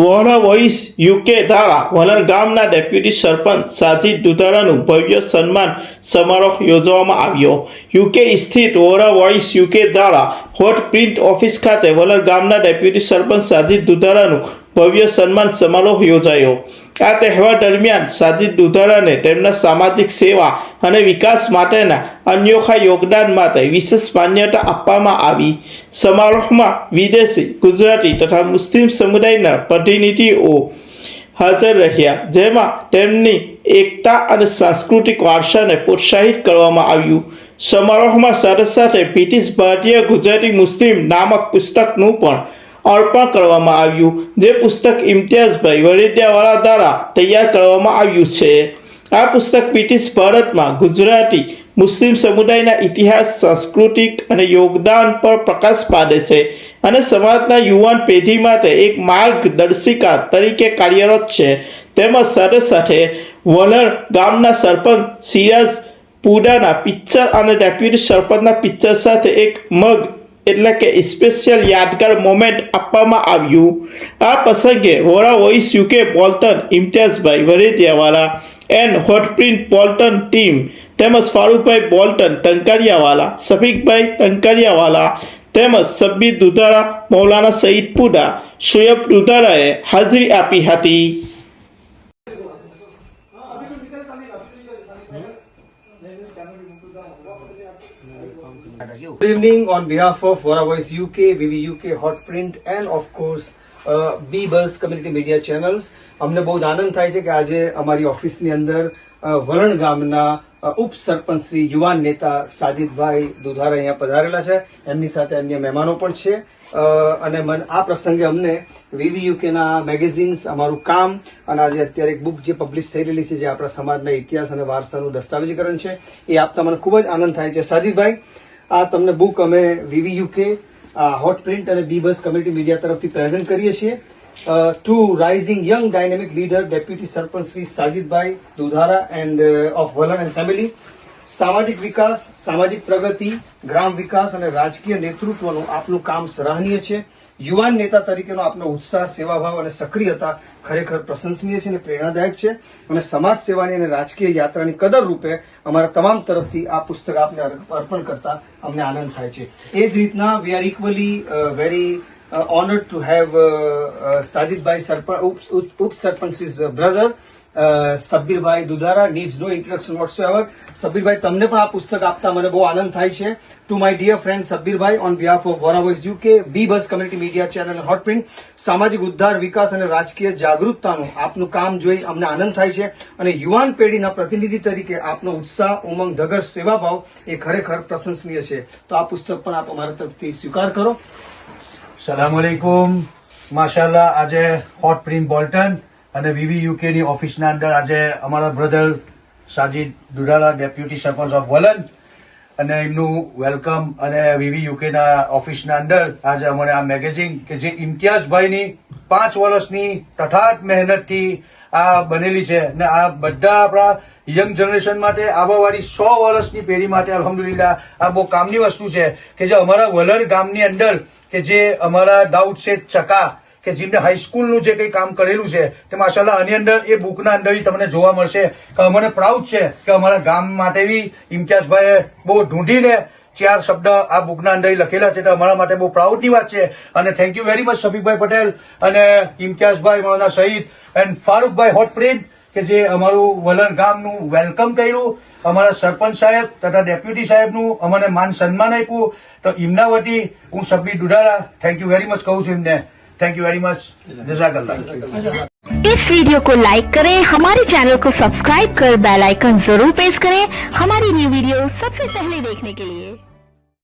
Vora voice UK દ્વારા વલણ ગામના ડેપ્યુટી સરપંચ સાજીદ દુધારાનું ભવ્ય સન્માન સમારોહ યોજવામાં આવ્યો. યુકે સ્થિત વોરા વોઇસ યુકે દ્વારા હોટ પ્રિન્ટ ઓફિસ ખાતે વલર ગામના ડેપ્યુટી સરપંચ સાજીદ દુધારાનું ભવ્ય સન્માન સમારોહ યોજાયો. આ તહેવાર દરમિયાન સાજીદ દુધારાને તેમના સામાજિક સેવા અને વિકાસ માટેના અન્યોખા યોગદાન માટે વિશેષ માન્યતા આપવામાં આવી. સમારોહમાં વિદેશી, ગુજરાતી તથા મુસ્લિમ સમુદાયના પ્રતિનિધિઓ હાજર રહ્યા. જેમાં તેમની એકતા અને સાંસ્કૃતિક વારસાને પ્રોત્સાહિત કરવામાં આવ્યું. સમારોહમાં સાથે સાથે બ્રિટિશ ભારતીય ગુજરાતી મુસ્લિમ નામક પુસ્તકનું પણ અર્પણ કરવામાં આવ્યું, જે પુસ્તક ઇમ્તિયાઝભાઈ વરિદ્યાવાળા દ્વારા તૈયાર કરવામાં આવ્યું છે. આ પુસ્તક બ્રિટિશ ભારતમાં ગુજરાતી, મુસ્લિમ સમુદાયના ઇતિહાસ, સાંસ્કૃતિક અને યોગદાન પર પ્રકાશ પાડે છે અને સમાજના યુવાન પેઢી માટે એક માર્ગદર્શિકા તરીકે કાર્યરત છે. તેમજ સાથે સાથે વલણ ગામના સરપંચ સિરાજ પુડાના પિક્ચર અને ડેપ્યુટી સરપંચના પિક્ચર સાથે એક મગ એટલે કે સ્પેશિયલ યાદગાર મોમેન્ટ આપવામાં આવ્યું. આ પ્રસંગે Vora voice UK Bolton Imtiyazbhai Varetiyawala and hot print Bolton team તેમજ ફારૂકભાઈ બોલ્ટન તંકારિયાવાલા સફીકભાઈ તંકારિયાવાલા તેમજ સબ્બી દુધારા મૌલાના સઈદ પુડા દુધારાએ હાજરી આપી હતી. Good evening on behalf of Vora Voice UK, VV UK, Hot Print and of course uh, bus community media channels અમને બહુ આનંદ થાય છે કે આજે અમારી ઓફિસની અંદર વરણ ગામના ઉપસરપંચ શ્રી યુવાન નેતા સાજિદભાઈ દુધારા અહીંયા પધારેલા છે. એમની સાથે અન્ય મહેમાનો પણ છે. અને મન આ પ્રસંગે અમને વીવીયુકેના મેગેઝિન્સ અમારું કામ અને આજે અત્યારે એક બુક જે પબ્લિશ થઈ રહેલી છે જે આપણા સમાજના ઇતિહાસ અને વારસાનું દસ્તાવેજીકરણ છે એ આપતા મને ખૂબ જ આનંદ થાય છે. સાજિદભાઈ આ તમને બુક અમે વીવી યુકે હોટ પ્રિન્ટ અને બી બસ કમ્યુનિટી મીડિયા તરફથી પ્રેઝન્ટ કરીએ છીએ. To rising young dynamic leader deputy sarpanch Shri Sajidbhai Dudhara and of Valan and family સામાજિક વિકાસ સામાજિક પ્રગતિ ગ્રામ વિકાસ અને રાજકીય નેતૃત્વનું આપનું કામ સરાહનીય છે. યુવાન નેતા તરીકેનો આપનો ઉત્સાહ સેવાભાવ અને સક્રિયતા ખરેખર પ્રશંસનીય છે અને પ્રેરણાદાયક છે. અને સમાજ સેવાની અને રાજકીય યાત્રાની કદર રૂપે અમારા તમામ તરફથી આ પુસ્તક આપને અર્પણ કરતા અમને આનંદ થાય છે. એ જ રીતના we are equally very honoured to have Sajidbhai sarpanch ઉપ sarpanch Ups, Ups, Sabbirbhai Dudhara needs no introduction whatsoever. Sabbirbhai, તમને પણ આ પુસ્તક આપતા મને બહુ આનંદ થાય છે. To my dear friend Sabbirbhai on behalf of Vora voice UK B bus community media channel hot print hot print સામાજિક ઉદ્ધાર, વિકાસ અને રાજકીય જાગૃતતાનું આપનું કામ જોઈ અમને આનંદ થાય છે અને યુવાન પેઢીના પ્રતિનિધિ તરીકે આપનો ઉત્સાહ, ઉમંગ ધગસ સેવાભાવ એ ખરેખર પ્રશંસનીય છે. તો આ પુસ્તક પણ આપ અમારા તરફથી સ્વીકાર કરો. સલામુઅલૈકુમ માશાલ્લાહ આજે હોટ પ્રિન્ટ બોલ્ટન અને વીવી યુકેની ઓફિસના અંદર આજે અમારા brother Sajid Dudala deputy sarpanch of Valan અને એમનું વેલકમ અને વીવી યુકેના ઓફિસના અંદર આજે અમારે આ મેગેઝિન કે જે ઇમ્તિયાઝભાઈની પાંચ વર્ષની તથાત મહેનતથી આ બનેલી છે. ને આ બધા આપણા યંગ જનરેશન માટે આવવાવાળી સો વર્ષની પેઢી માટે અલહમદુલિલ્લા આ બહુ કામની વસ્તુ છે કે જે અમારા વલણ ગામની અંદર કે જે અમારા ડાઉટ છે ચકા કે જેમને હાઈસ્કૂલનું જે કંઈ કામ કરેલું છે, તે માશાલ્લાહ આની અંદર, એ બુકના અંદર તમને જોવા મળશે કે અમને પ્રાઉડ છે કે અમારા ગામ માટે બી ઇમ્તિયાઝભાઈએ બહુ ઢૂંઢીને ચાર શબ્દ આ બુકના અંદર લખેલા છે, તો અમારા માટે બહુ પ્રાઉડની વાત છે. અને thank you very much Shafiqbhai Patel અને ઇમ્તિયાઝભાઈ મારા શહીદ એન્ડ ફારૂકભાઈ હોટ પ્રિન્ટ કે જે અમારું વલણ ગામનું વેલકમ કર્યું. અમારા સરપંચ સાહેબ તથા ડેપ્યુટી સાહેબનું અમને માન સન્માન આપ્યું. તો એમના વતી હું Sabbi Dudala thank you very much કહું છું એમને. थैंक यू वेरी मच इस वीडियो को लाइक करें हमारे चैनल को सब्सक्राइब कर बेल आइकन जरूर प्रेस करें हमारी न्यू वीडियो सबसे पहले देखने के लिए